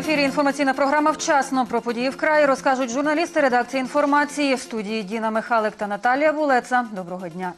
ефірі інформаційна програма Вчасно про події в краї розкажуть журналісти редакції інформації в студії Діна Михалик та Наталія Булеца. Доброго дня.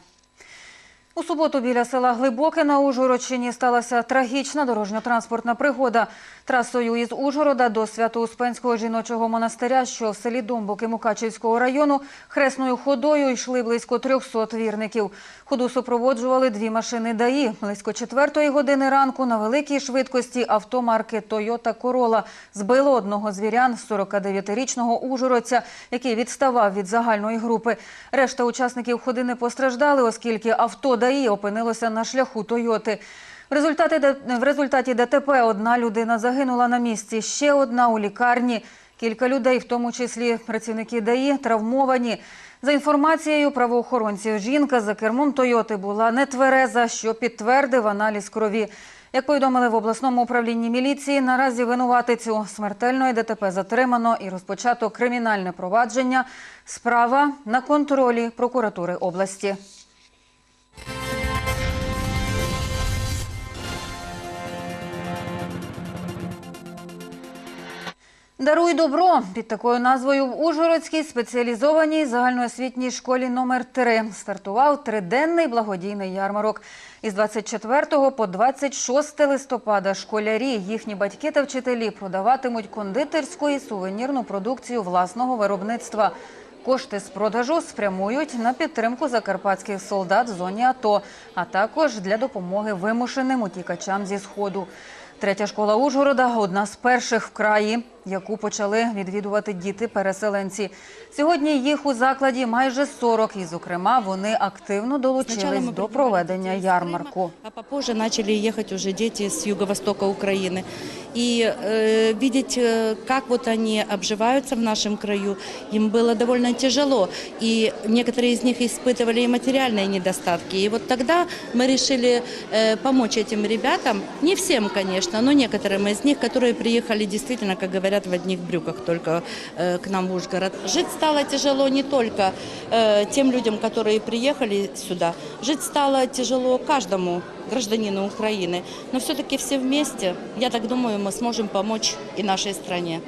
У суботу біля села Глибоке на Ужгородщині сталася трагічна дорожньо-транспортна пригода. Трасою із Ужгорода до Свято-Успенського жіночого монастиря, що в селі Домбуки Мукачівського району, хресною ходою йшли близько 300 вірників. Ходу супроводжували дві машини ДАІ. Близько четвертої години ранку на великій швидкості авто марки «Тойота Корола» збило одного з вірян, 49-річного ужгородця, який відставав від загальної групи. Решта учасників ходи не постраждали, оскільки авто ДАІ опинилося на шляху «Тойоти». В результаті, ДТП одна людина загинула на місці, ще одна у лікарні. Кілька людей, в тому числі працівники ДАІ, травмовані. За інформацією правоохоронців, жінка за кермом «Тойоти» була нетвереза, що підтвердив аналіз крові. Як повідомили в обласному управлінні міліції, наразі винуватицю смертельної ДТП затримано і розпочато кримінальне провадження. Справа на контролі прокуратури області. Даруй добро під такою назвою в Ужгородській спеціалізованій загальноосвітній школі номер 3 стартував триденний благодійний ярмарок. Із 24 по 26 листопада школярі, їхні батьки та вчителі продаватимуть кондитерську і сувенірну продукцію власного виробництва. Кошти з продажу спрямують на підтримку закарпатських солдат в зоні АТО, а також для допомоги вимушеним утікачам зі Сходу. Третя школа Ужгорода – одна з перших в краї, яку почали відвідувати діти-переселенці. Сьогодні їх у закладі майже 40, і, зокрема, вони активно долучились до проведення ярмарку. А попозже начали ехать уже дети с юго-востока Украины. И э, видеть, э, как вот они обживаются в нашем краю, им было довольно тяжело. И некоторые из них испытывали и материальные недостатки. И вот тогда мы решили э, помочь этим ребятам, не всем, конечно, но некоторым из них, которые приехали действительно, как говорят, в одних брюках только э, к нам в Ужгород. Жить стало тяжело не только э, тем людям, которые приехали сюда. Жить стало тяжело каждому гражданину Украины. Но все-таки все вместе, я так думаю, мы сможем помочь и нашей стране.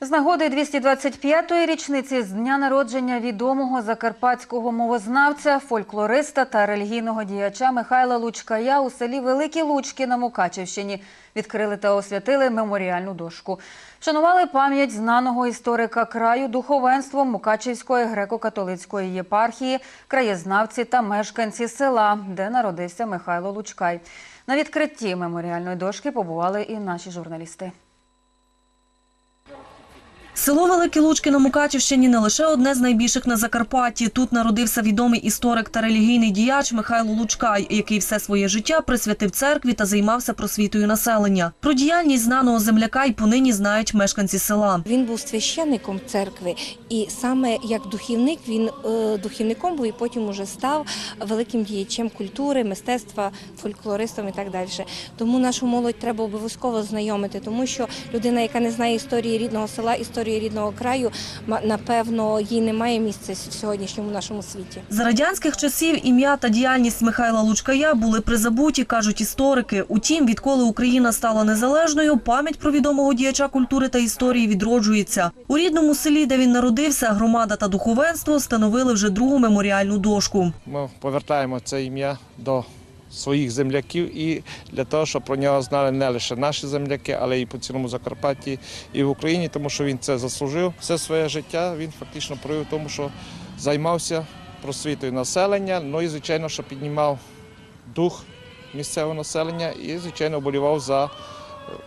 З нагоди 225-ї річниці з дня народження відомого закарпатського мовознавця, фольклориста та релігійного діяча Михайла Лучкая у селі Великі Лучки на Мукачівщині відкрили та освятили меморіальну дошку. Вшанували пам'ять знаного історика краю духовенством Мукачівської греко-католицької єпархії, краєзнавці та мешканці села, де народився Михайло Лучкай. На відкритті меморіальної дошки побували і наші журналісти. Село Великі Лучки на Мукачівщині не лише одне з найбільших на Закарпатті. Тут народився відомий історик та релігійний діяч Михайло Лучкай, який все своє життя присвятив церкві та займався просвітою населення. Про діяльність знаного земляка й понині знають мешканці села. Він був священником церкви, і саме як духівник він е, духівником був і потім уже став великим діячем культури, мистецтва, фольклористом і так далі. Тому нашу молодь треба обов'язково знайомити, тому що людина, яка не знає історії рідного села, історії рідного краю, ма- напевно, їй немає місця в сьогоднішньому нашому світі. За радянських часів ім'я та діяльність Михайла Лучкая були призабуті, кажуть історики. Утім, відколи Україна стала незалежною, пам'ять про відомого діяча культури та історії відроджується. У рідному селі, де він народився, громада та духовенство встановили вже другу меморіальну дошку. Ми повертаємо це ім'я до своїх земляків і для того, щоб про нього знали не лише наші земляки, але і по цілому Закарпатті і в Україні, тому що він це заслужив. Все своє життя він фактично провів тому, що займався просвітою населення, ну і звичайно, що піднімав дух місцевого населення і, звичайно, болівав за е,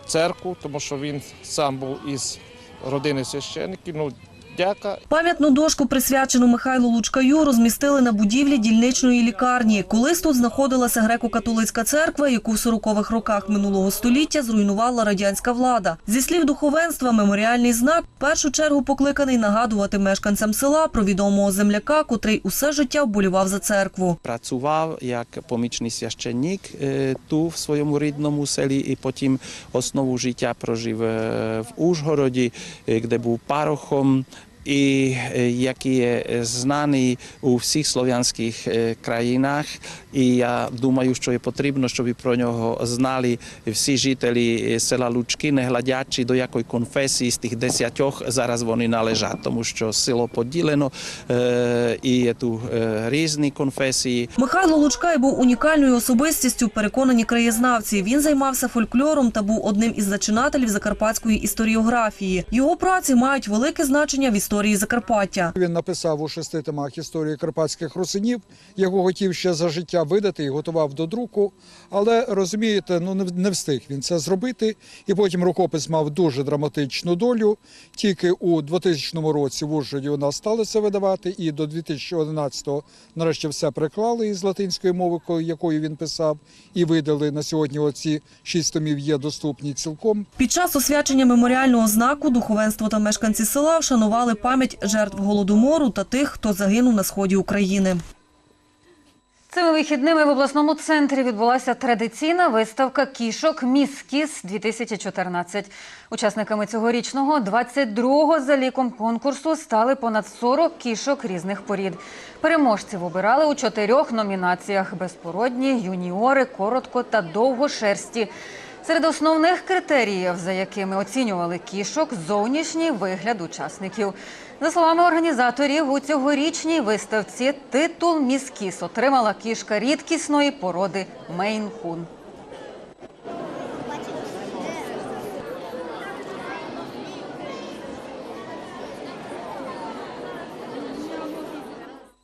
церкву, тому що він сам був із родини священників. Ну, дяка Пам'ятну дошку, присвячену Михайлу Лучкаю, розмістили на будівлі дільничної лікарні. Колись тут знаходилася греко-католицька церква, яку в 40-х роках минулого століття зруйнувала радянська влада. Зі слів духовенства, меморіальний знак в першу чергу покликаний нагадувати мешканцям села про відомого земляка, котрий усе життя вболівав за церкву. Працював як помічний священник е, ту в своєму рідному селі, і потім основу життя прожив е, в Ужгороді, е, де був парохом. Е, який є знаний у всіх слов'янських е, країнах. І я думаю, що є потрібно, щоб про нього знали всі жителі е, села Лучки, не глядячи до якої конфесії з тих десятьох зараз вони належать, тому що село поділено е, і є тут різні конфесії. Михайло Лучкай був унікальною особистістю, переконані краєзнавці. Він займався фольклором та був одним із зачинателів закарпатської історіографії. Його праці мають велике значення в історії Закарпаття. Він написав у шести томах історію карпатських русинів, яку хотів ще за життя видати і готував до друку. Але розумієте, ну не встиг він це зробити. І потім рукопис мав дуже драматичну долю. Тільки у 2000 році в Ужгороді у нас стали це видавати, і до 2011-го нарешті все приклали із латинської мови, якою він писав, і видали на сьогодні. Оці шість томів є доступні цілком. Під час освячення меморіального знаку духовенство та мешканці села вшанували пам'ять жертв голодомору та тих, хто загинув на сході України. Цими вихідними в обласному центрі відбулася традиційна виставка кішок «Міс Кіс 2014. Учасниками цьогорічного 22-го за ліком конкурсу стали понад 40 кішок різних порід. Переможців обирали у чотирьох номінаціях: безпородні, юніори, коротко та довгошерсті. Серед основних критеріїв, за якими оцінювали кішок, зовнішній вигляд учасників. За словами організаторів, у цьогорічній виставці титул «Міскіс» отримала кішка рідкісної породи Мейн-кун.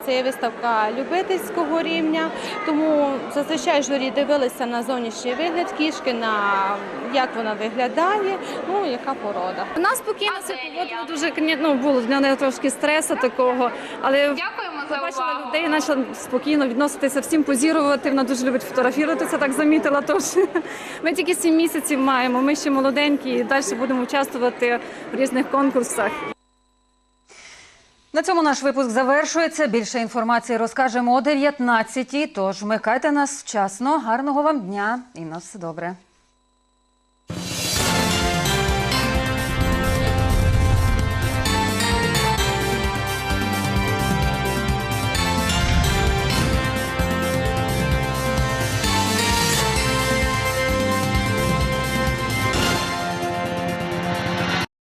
Це є виставка любительського рівня, тому зазвичай журі дивилися на зовнішній вигляд кішки, на як вона виглядає, ну яка порода. Вона спокійно себе поводила дуже ну, було для неї трошки стресу такого, але Дякуємо за побачила увагу. людей, почала спокійно відноситися, всім позірувати. Вона дуже любить фотографуватися, так замітила. Тож ми тільки сім місяців маємо. Ми ще молоденькі і далі будемо участвувати в різних конкурсах. На цьому наш випуск завершується. Більше інформації розкажемо о 19-й, тож вмикайте нас вчасно. Гарного вам дня і на все добре.